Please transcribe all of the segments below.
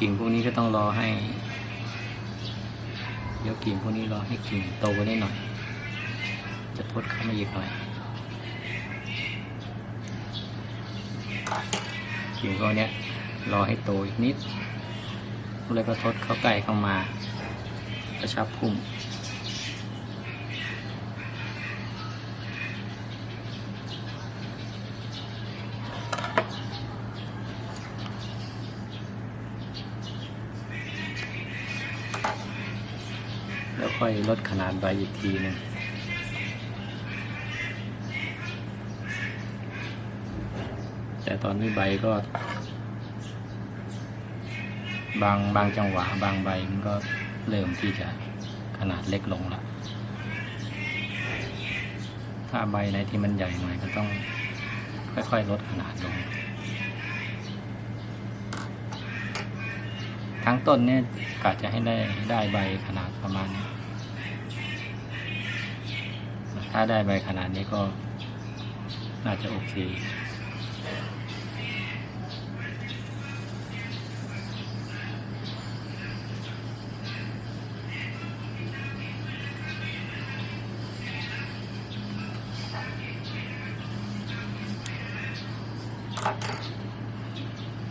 กิ่งพวกนี้ก็ต้องรอให้เดี๋ยวกิ่งพวกนี้รอให้กิ่งโตกว่านี้หน่อย จะทดเข้ามาอีกหน่อย กิ่งพวกเนี้ยรอให้โตอีกนิดแล้วก็ทดเข้าใกล้เข้ามากระชับพุ่ม ค่อยลดขนาดใบอีกทีหนึงแต่ตอนนี้ใบก็ บางบางจังหวะบางใบมันก็เริ่มที่จะขนาดเล็กลงละถ้าใบไหนที่มันใหญ่หน่อยก็ต้องค่อยๆลดขนาดลง ทั้งต้นเนี่ยกะจะให้ได้ได้ใบขนาดประมาณนี้ ถ้าได้ใบขนาดนี้ก็น่าจะโอเค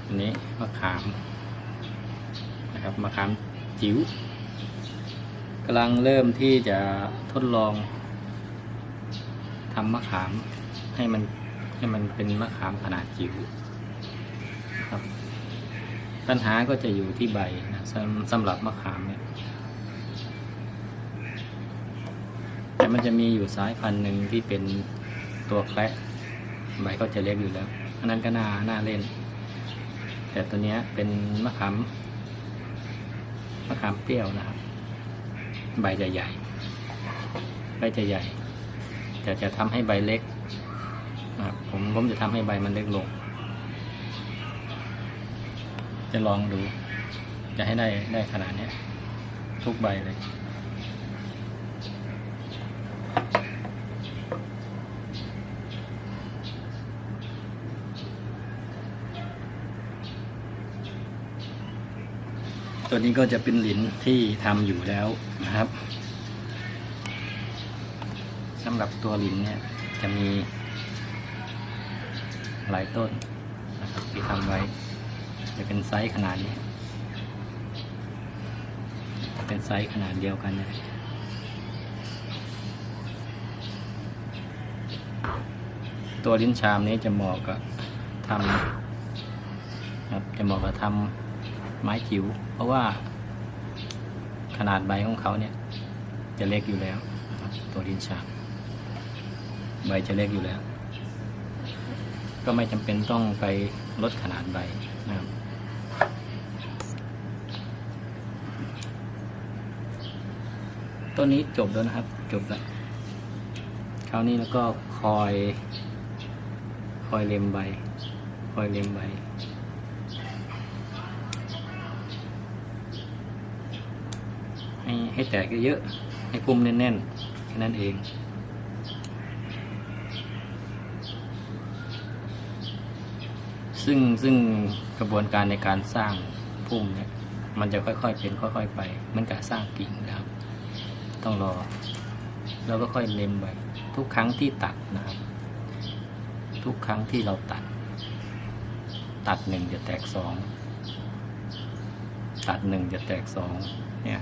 อันนี้มะขามนะครับมะขามจิ๋วกำลังเริ่มที่จะทดลอง ทำมะขามให้มันให้มันเป็นมะขามขนาดจิ๋วครับ ปัญหาก็จะอยู่ที่ใบนะสำสำหรับมะขามเนี่ยแต่มันจะมีอยู่สายพันธุ์หนึ่งที่เป็นตัวแคระใบก็จะเล็กอยู่แล้ว อันนั้นก็น่าน่าเล่น แต่ตัวเนี้ยเป็นมะขามมะขามเปรี้ยวนะครับ ใบจะใหญ่ ใบจะใหญ่ แต่จะทำให้ใบเล็กนะครับผมผมจะทำให้ใบมันเล็กลง จะลองดู จะให้ได้ได้ขนาดนี้ทุกใบเลยตัวนี้ก็จะเป็นหลินที่ทำอยู่แล้วนะครับำหรับตัวลินเนี่ยจะมีหลายต้นนะครับที่ทำไว้ จะเป็นไซส์ขนาดนี้จะเป็นไซส์ขนาดเดียวกันนะตัวลิ้นชามนี้จะเหมาะกับทำครับจะเหมาะกับทำไม้จิ๋วเพราะว่าขนาดใบของเขาเนี่ยจะเล็กอยู่แล้ว ตัวดินชาม ใบจะเล็กอยู่แล้ว ก็ไม่จำเป็นต้องไปลดขนาดใบนะครับต้นนี้จบแล้วนะครับ จบแล้วคราวนี้แล้วก็คอย คอยเล็มใบ คอยเล็มใบให้ให้แตกเยอะๆให้พุ่มแน่นๆแค่นั้นเอง ซึ่งซึ่งกระบวนการในการสร้างพุ่มเนี่ยมันจะค่อยๆเป็นค่อย ๆ ไปเหมันกับสร้างกิ่งนะครับ ต้องรอ แล้วก็ค่อยเล็มไปทุกครั้งที่ตัดนะครับ ทุกครั้งที่เราตัด ตัดหนึ่งจะแตกสองตัดหนึ่งจะแตกสองเนี่ย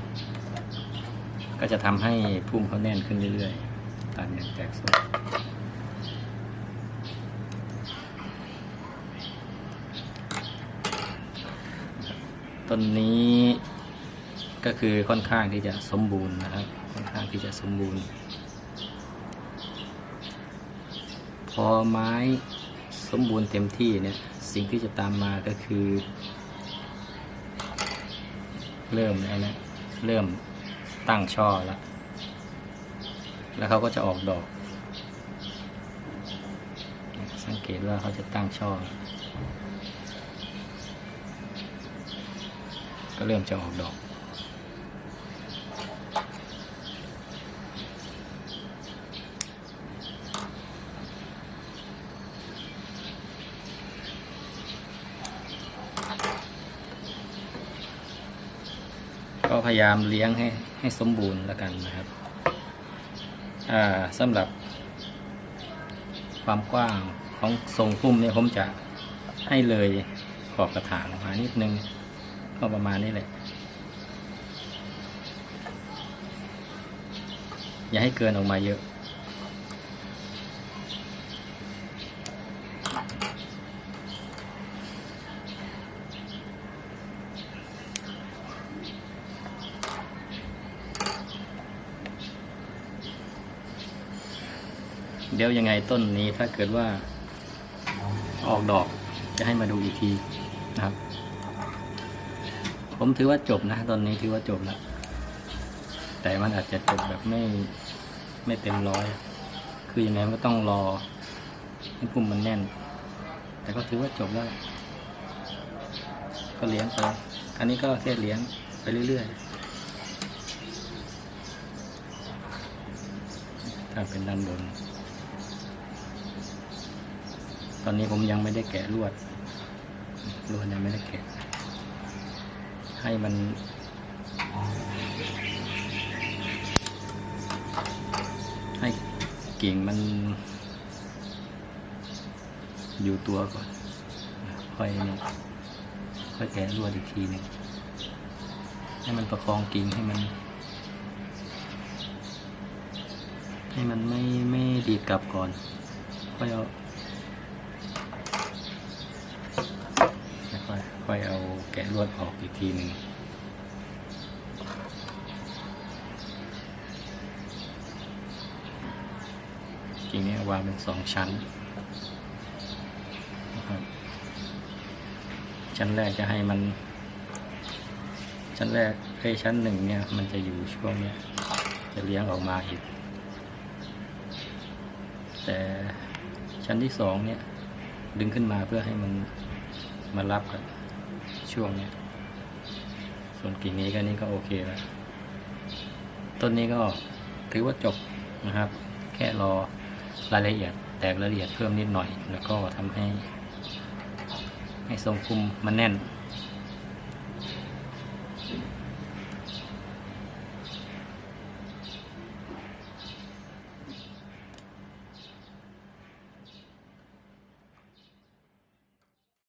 ก็จะทำให้พุ่มเขาแน่นขึ้นเรื่อยๆ ตัดเนี่ยแตกสอง ต้นนี้ก็คือค่อนข้างที่จะสมบูรณ์นะครับ ค่อนข้างที่จะสมบูรณ์ พอไม้สมบูรณ์เต็มที่เนี่ยสิ่งที่จะตามมาก็คือ เริ่มแล้วนะเริ่มตั้งช่อแล้วแล้วเขาก็จะออกดอก สังเกตว่าเขาจะตั้งช่อ ก็เริ่มจะออกดอก ก็พยายามเลี้ยงให้ให้สมบูรณ์แล้วกันนะครับอ่าสำหรับ ความกว้างของทรงพุ่มเนี่ยผมจะให้เลยขอบกระถางมานิดนึง ก็ประมาณนี้แหละ อย่าให้เกินออกมาเยอะ เดี๋ยวยังไงต้นนี้ถ้าเกิดว่าออกดอกจะให้มาดูอีกทีนะครับ ผมถือว่าจบนะ ตอนนี้ถือว่าจบแล้ว แต่มันอาจจะจบแบบไม่ไม่เต็มร้อย คือยังไงก็ต้องรอให้พุ่มมันแน่น แต่ก็ถือว่าจบแล้ว ก็เลี้ยงไป อันนี้ก็แค่เลี้ยงไปเรื่อยๆถ้าเป็นด้านบน ตอนนี้ผมยังไม่ได้แกะลวด ลวดยังไม่ได้แกะ ให้มัน ให้กิ่งมัน อยู่ตัวก่อน ค่อยนี่ค่อยแกะลวดอีกทีหนึ่งให้มันประคองกิ่งให้มัน ให้มันไม่ไม่ดีดกลับก่อน ค่อยเอา แล้วค่อยค่อยเอา แกะลวดออกอีกทีหนึ่งกิ่งนี้วางเป็นสองชั้นนะครับชั้นแรกจะให้มัน ชั้นแรกไอ้ชั้นหนึ่งเนี่ย มันจะอยู่ช่วงเนี้ยจะเลี้ยงออกมาอีก แต่ชั้นที่สองเนี่ย ดึงขึ้นมาเพื่อให้มันมารับกับ ช่วงเนี้ยส่วนกิ่งนี้ก็นี่ก็โอเคแล้วต้นนี้ก็ถือว่าจบนะครับ แค่รอรายละเอียดแตกรายละเอียดเพิ่มนิดหน่อย แล้วก็ทำให้ ให้ทรงคุมมันแน่น